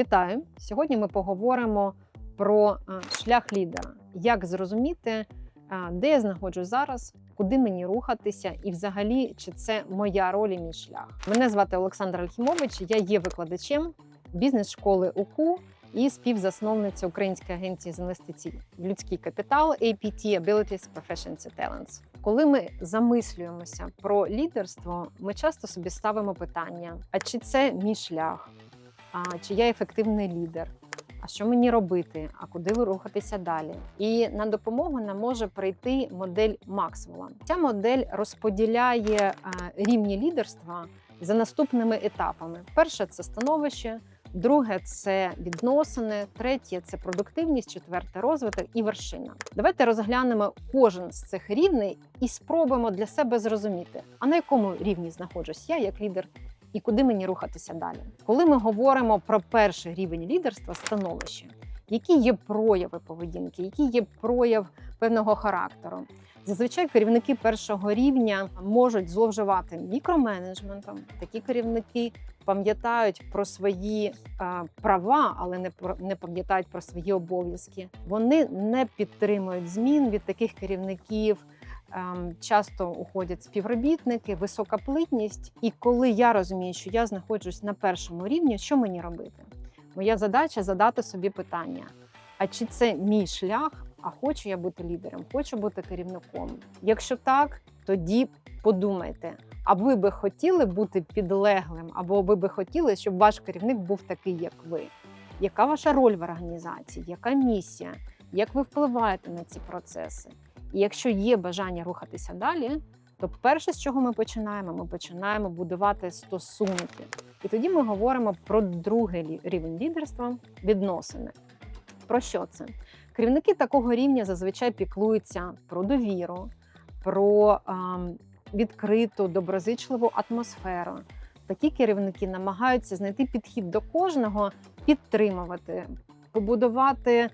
Вітаю! Сьогодні ми поговоримо про е, шлях лідера, як зрозуміти, е, де я знаходжусь зараз, куди мені рухатися, і взагалі, чи це моя роль і мій шлях. Мене звати Олександр Альхімович, я є викладачем бізнес-школи УКУ і співзасновниця Української агенції з інвестицій в людський капітал APT Abilities Professions and Talents. Коли ми замислюємося про лідерство, ми часто собі ставимо питання: а чи це мій шлях? А чи я ефективний лідер? А що мені робити? А куди ви рухатися далі? І на допомогу нам може прийти модель Максвелла. Ця модель розподіляє е, рівні лідерства за наступними етапами: перше це становище, друге це відносини, третє це продуктивність, четверте розвиток і вершина. Давайте розглянемо кожен з цих рівней і спробуємо для себе зрозуміти, а на якому рівні знаходжусь я як лідер і куди мені рухатися далі. Коли ми говоримо про перший рівень лідерства, становище, які є прояви поведінки, який є прояв певного характеру. Зазвичай керівники першого рівня можуть зловживати мікроменеджментом. Такі керівники пам'ятають про свої е, права, але не про не пам'ятають про свої обов'язки. Вони не підтримують змін від таких керівників. Ем, часто уходять співробітники, висока плитність. І коли я розумію, що я знаходжусь на першому рівні, що мені робити? Моя задача задати собі питання: а чи це мій шлях? А хочу я бути лідером, хочу бути керівником. Якщо так, тоді подумайте, а ви би хотіли бути підлеглим, або ви би хотіли, щоб ваш керівник був такий, як ви? Яка ваша роль в організації? Яка місія? Як ви впливаєте на ці процеси? І якщо є бажання рухатися далі, то перше, з чого ми починаємо, ми починаємо будувати стосунки. І тоді ми говоримо про другий рівень лідерства відносини. Про що це? Керівники такого рівня зазвичай піклуються про довіру, про ем, відкриту, доброзичливу атмосферу. Такі керівники намагаються знайти підхід до кожного, підтримувати, побудувати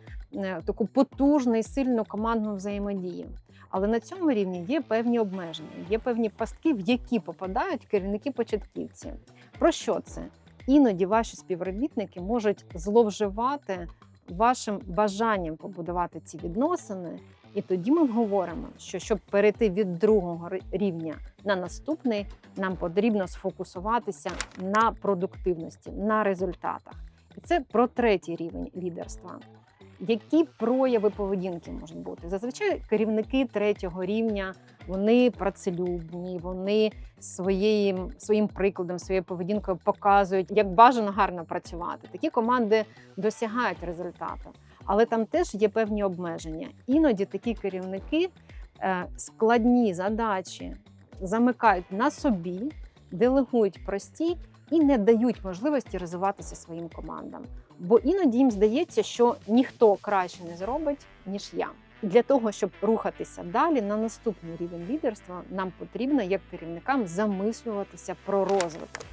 таку потужну і сильну командну взаємодію. Але на цьому рівні є певні обмеження, є певні пастки, в які попадають керівники-початківці. Про що це? Іноді ваші співробітники можуть зловживати вашим бажанням побудувати ці відносини. І тоді ми говоримо, що щоб перейти від другого рівня на наступний, нам потрібно сфокусуватися на продуктивності, на результатах. І це про третій рівень лідерства. Які прояви поведінки можуть бути? Зазвичай керівники третього рівня вони працелюбні, вони своїм своїм прикладом, своєю поведінкою показують, як бажано гарно працювати. Такі команди досягають результату, але там теж є певні обмеження. Іноді такі керівники е, складні задачі замикають на собі, делегують прості і не дають можливості розвиватися своїм командам. Бо іноді їм здається, що ніхто краще не зробить, ніж я. Для того, щоб рухатися далі на наступний рівень лідерства, нам потрібно як керівникам замислюватися про розвиток.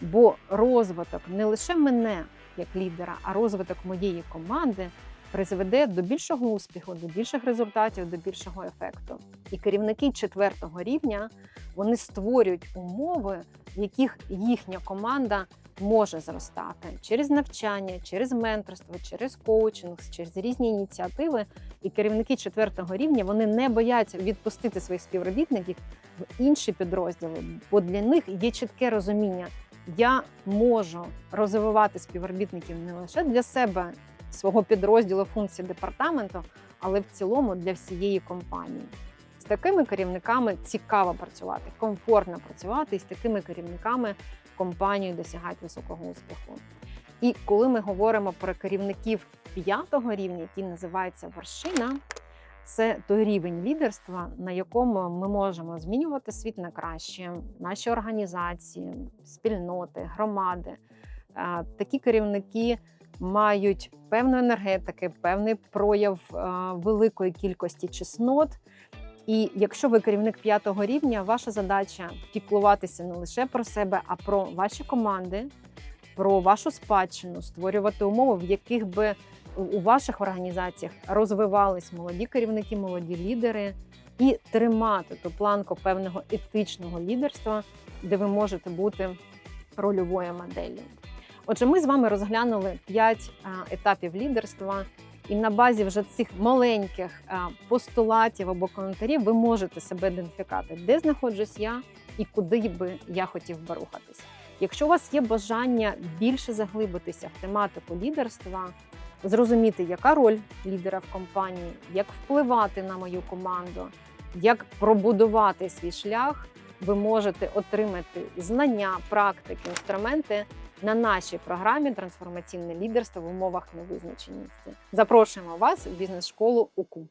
Бо розвиток не лише мене як лідера, а розвиток моєї команди призведе до більшого успіху, до більших результатів, до більшого ефекту. І керівники четвертого рівня вони створюють умови, в яких їхня команда може зростати через навчання, через менторство, через коучинг, через різні ініціативи. І керівники четвертого рівня вони не бояться відпустити своїх співробітників в інші підрозділи, бо для них є чітке розуміння. Я можу розвивати співробітників не лише для себе, свого підрозділу функції департаменту, але в цілому для всієї компанії. З такими керівниками цікаво працювати, комфортно працювати і з такими керівниками компанію досягають високого успіху. І коли ми говоримо про керівників п'ятого рівня, який називається вершина, це той рівень лідерства, на якому ми можемо змінювати світ на краще, наші організації, спільноти, громади. Такі керівники мають певну енергетики, певний прояв великої кількості чеснот. І якщо ви керівник п'ятого рівня, ваша задача піклуватися не лише про себе, а про ваші команди, про вашу спадщину, створювати умови, в яких би у ваших організаціях розвивались молоді керівники, молоді лідери, і тримати ту планку певного етичного лідерства, де ви можете бути рольовою моделлю. Отже, ми з вами розглянули 5 етапів лідерства, і на базі вже цих маленьких постулатів або коментарів ви можете себе ідентифікати, де знаходжусь я і куди би я хотів би рухатись. Якщо у вас є бажання більше заглибитися в тематику лідерства, зрозуміти, яка роль лідера в компанії, як впливати на мою команду, як пробудувати свій шлях, ви можете отримати знання, практики, інструменти на нашій програмі Трансформаційне лідерство в умовах невизначеності. Запрошуємо вас в бізнес-школу УКУ.